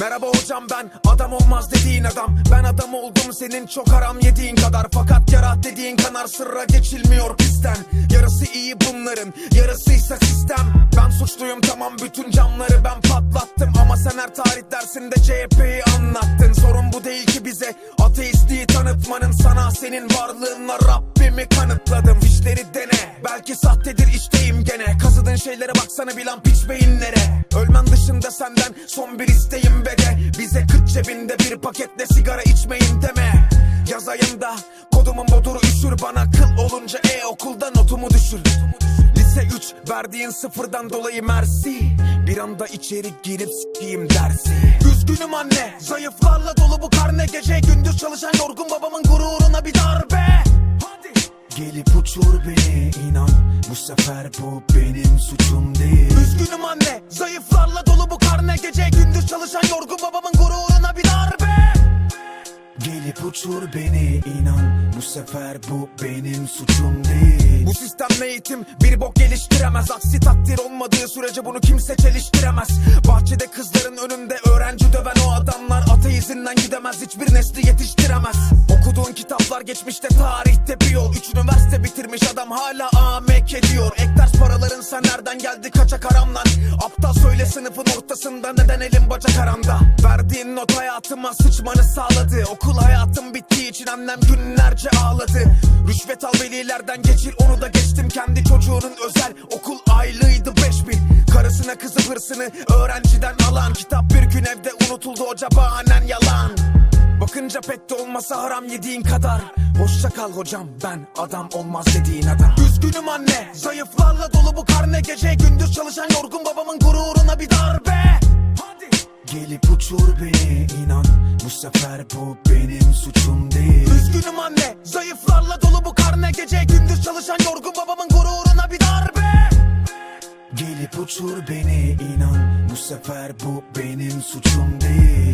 Merhaba hocam ben adam olmaz dediğin adam. Ben adam oldum senin çok haram yediğin kadar. Fakat yara dediğin kanar sırra geçilmiyor pistten Yarısı iyi bunların yarısıysa sistem. Ben suçluyum tamam bütün camları ben patlattım. Ama sen her tarih dersinde CHP'yi anlattın. Sorun bu değil ki bize ateistliği tanıtmanın. Sana senin varlığınla Rabbimi kanıtladım. Fişleri dene belki sahtedir Kazıdığın şeylere baksana bilan piç beyinlere. Ölmen dışında senden son bir isteğim be de. Bize kıt cebinde bir paketle sigara içmeyin deme. Yaz ayında kodumun boduru üşür. Bana kıl olunca e okulda notumu düşür. Lise 3 verdiğin sıfırdan dolayı mersi. Bir anda içeri girip s**eyim dersi. Üzgünüm anne zayıflarla dolu bu karne. Gece gündüz çalışan yorgun babamın Gelip uçur beni inan. Bu sefer bu benim suçum değil. Üzgünüm anne zayıflarla dolu bu karne. Gece gündüz çalışan yorgun babamın gururuna bir darbe. Gelip uçur beni inan. Bu sefer bu benim suçum değil. Bu sistemle eğitim bir bok geliştiremez. Aksi takdir olmadığı sürece bunu kimse çeliştiremez. Bahçede kızların önünde Ateizinden gidemez hiçbir nesli yetiştiremez. Okuduğun kitaplar geçmişte tarihte bir yol. Üç üniversite bitirmiş adam hala AMK diyor. Ek ders paraların sen nereden geldi kaçak haramdan Aptal söyle sınıfın ortasında neden elin bacak aranda Verdiğin not hayatıma sıçmanı sağladı. Okul hayatım bittiği için annem günlerce ağladı. Rüşvet al velilerden geçir onu da geçtim. Kendi çocuğunun özel okul aylığıydı 5000 Karısına kızı hırsını öğrenciden alan Kitap bir gün evde unutuldu hoca bahanen yalan? Bakınca pek de olmasa haram yediğin kadar. Hoşça kal hocam ben adam olmaz dediğin adam. Üzgünüm anne zayıflarla dolu bu karne Gece. Gündüz çalışan yorgun babamın gururuna bir darbe. Gelip uçur beni inan. Bu sefer bu benim suçum değil. Üzgünüm anne zayıflarla dolu bu karne Gece. Gündüz çalışan yorgun babamın uçur beni inan Bu sefer bu benim suçum değil